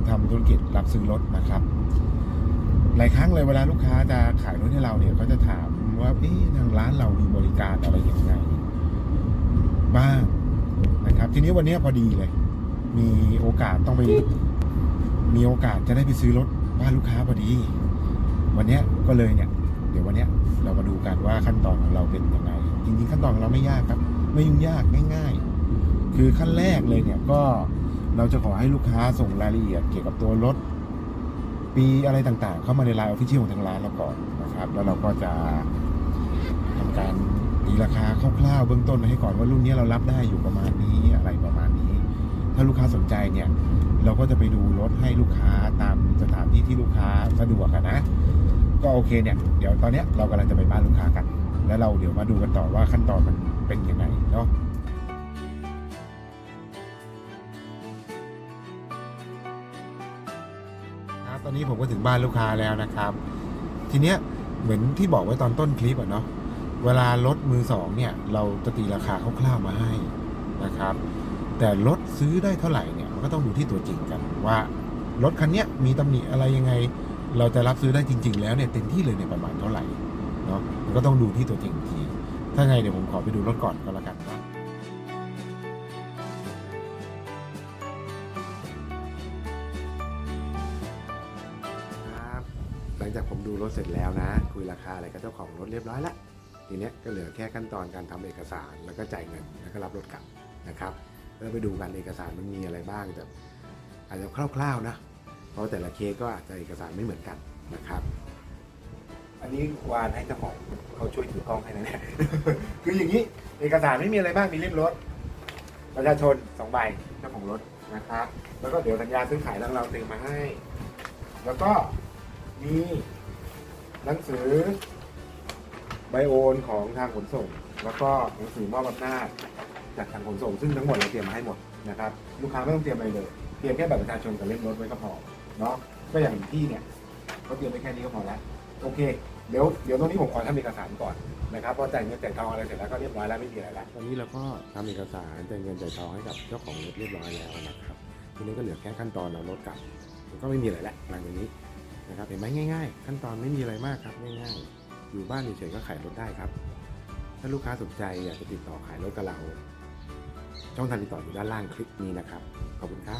มทำธุรกิจรับซื้อรถนะครับ หลายครั้งเลยเวลาลูกค้าจะขายรถให้เราเนี่ยเขาจะถามว่าเอ๊ะทางร้านเรามีบริการอะไรอยังไงบ้างนะครับ ทีนี้วันนี้พอดีเลย มีโอกาสต้องไป มีโอกาสจะได้ไปซื้อรถบ้านลูกค้าพอดี วันนี้ก็เลยเนี่ย เดี๋ยววันนี้เรามาดูกันว่าขั้นตอนของเราเป็นยังไง จริงๆขั้นตอนของเราไม่ยากครับ ไม่ยุ่งยากง่าย ๆ คือขั้นแรกเลยเนี่ยก็ เราจะขอให้ลูกค้าส่งรายละเอียดเกี่ยวกับตัวรถ ปีอะไรต่างๆ เข้ามาในไลน์ออฟฟิเชียลของทางร้านเราก่อนนะครับ แล้วเราก็จะทำการตีราคาคร่าวๆเบื้องต้นให้ก่อนว่ารุ่นนี้เรารับได้อยู่ประมาณนี้อะไรประมาณนี้ ถ้าลูกค้าสนใจเนี่ย เราก็จะไปดูรถให้ลูกค้าตามสถานที่ที่ลูกค้าสะดวกนะ ก็โอเคเนี่ยเดี๋ยวตอนเนี้ยเรากำลังจะไปบ้านลูกค้ากัน แล้วเราเดี๋ยวมาดูกันต่อว่าขั้นตอนมันเป็นยังไงเนาะ ตอนนี้ผมก็ถึงบ้านลูกค้าแล้วนะครับ ทีเนี้ยเหมือนที่บอกไว้ตอนต้นคลิปอะเนาะเวลารถมือสองเนี่ยเราจะตีราคาคร่าวๆมาให้นะครับ แต่รถซื้อได้เท่าไหร่เนี่ยมันก็ต้องดูที่ตัวจริงกันว่ารถคันเนี้ยมีตำหนิอะไรยังไง เราจะรับซื้อได้จริง ๆ แล้วเนี่ยเต็มที่เลยเนี่ยประมาณเท่าไหร่เนาะมันก็ต้องดูที่ตัวจริงที ถ้าไงเดี๋ยวผมขอไปดูรถก่อนก็แล้วกันนะ หลังจากผมดูรถเสร็จแล้วนะ คุยราคาอะไรกับเจ้าของรถเรียบร้อยแล้วทีเนี้ยก็เหลือแค่ขั้นตอนการทำเอกสารแล้วก็จ่ายเงินแล้วก็รับรถกลับนะครับแล้วไปดูกันเอกสารมันมีอะไรบ้างแต่อาจจะคร่าวๆนะเพราะแต่ละเคสก็อาจจะเอกสารไม่เหมือนกันนะครับ อันนี้วานให้เจ้าของเขาช่วยถือกล้องให้นะเนี่ยคืออย่างนี้เอกสารไม่มีอะไรบ้างมีเล่มรถ ประชาชนสองใบเจ้าของรถนะครับ แล้วก็เดี๋ยวสัญญาซื้อขายทางเราเตรียมมาให้ แล้วก็ มีหนังสือใบโอนของทางขนส่ง แล้วก็หนังสือมอบอำนาจจากทางขนส่ง ซึ่งทั้งหมดเราเตรียมมาให้หมดนะครับลูกค้าไม่ต้องเตรียมอะไรเลย เตรียมแค่บัตรประชาชนกับเล่มรถไว้ก็พอเนาะก็อย่างพี่เนี่ยเขาเตรียมไว้แค่นี้ก็พอแล้วโอเคเดี๋ยวเดี๋ยวตรงนี้ผมขอทำเอกสารก่อนนะครับพอจ่ายเงินจ่ายทองอะไรเสร็จแล้วก็เรียบร้อยแล้วไม่มีอะไรแล้วตอนนี้เราก็ทำเอกสารจ่ายเงินจ่ายทองให้กับเจ้าของรถเรียบร้อยแล้วนะครับทีนี้ก็เหลือแค่ขั้นตอนเรารถกลับก็ไม่มีอะไรแล้วหลังจากนี้ นะครับเห็นไหมง่าย ๆ ขั้นตอนไม่มีอะไรมากครับง่ายๆอยู่บ้านเฉยๆก็ขายรถได้ครับ ถ้าลูกค้าสนใจอยากจะติดต่อขายรถกับเรา ช่องทางติดต่ออยู่ด้านล่างคลิปนี้นะครับ ขอบคุณครับ